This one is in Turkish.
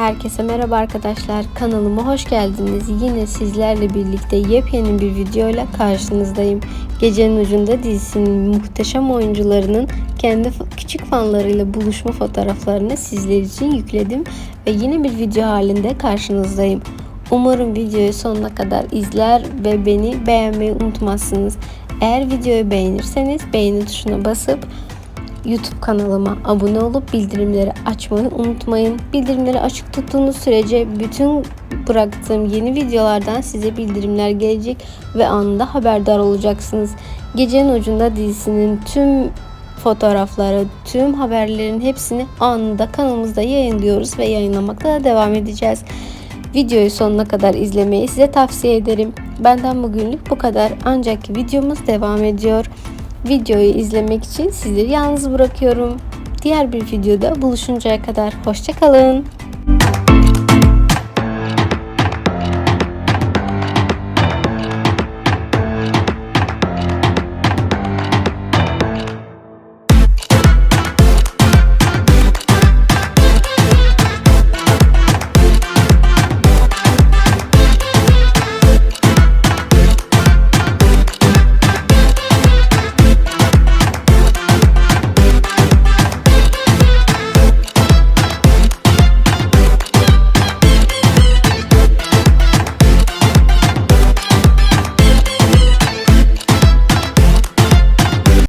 Herkese merhaba arkadaşlar. Kanalıma hoş geldiniz. Yine sizlerle birlikte yepyeni bir videoyla karşınızdayım. Gecenin Ucunda dizisinin muhteşem oyuncularının kendi küçük fanlarıyla buluşma fotoğraflarını sizler için yükledim ve yine bir video halinde karşınızdayım. Umarım videoyu sonuna kadar izler ve beni beğenmeyi unutmazsınız. Eğer videoyu beğenirseniz beğeni tuşuna basıp YouTube kanalıma abone olup bildirimleri açmayı unutmayın. Bildirimleri açık tuttuğunuz sürece bütün bıraktığım yeni videolardan size bildirimler gelecek ve anında haberdar olacaksınız. Gecenin Ucunda dizisinin tüm fotoğrafları, tüm haberlerin hepsini anında kanalımızda yayınlıyoruz ve yayınlamakta da devam edeceğiz. Videoyu sonuna kadar izlemeyi size tavsiye ederim. Benden bugünlük bu kadar ancak videomuz devam ediyor. Videoyu izlemek için sizleri yalnız bırakıyorum. Diğer bir videoda buluşuncaya kadar hoşçakalın.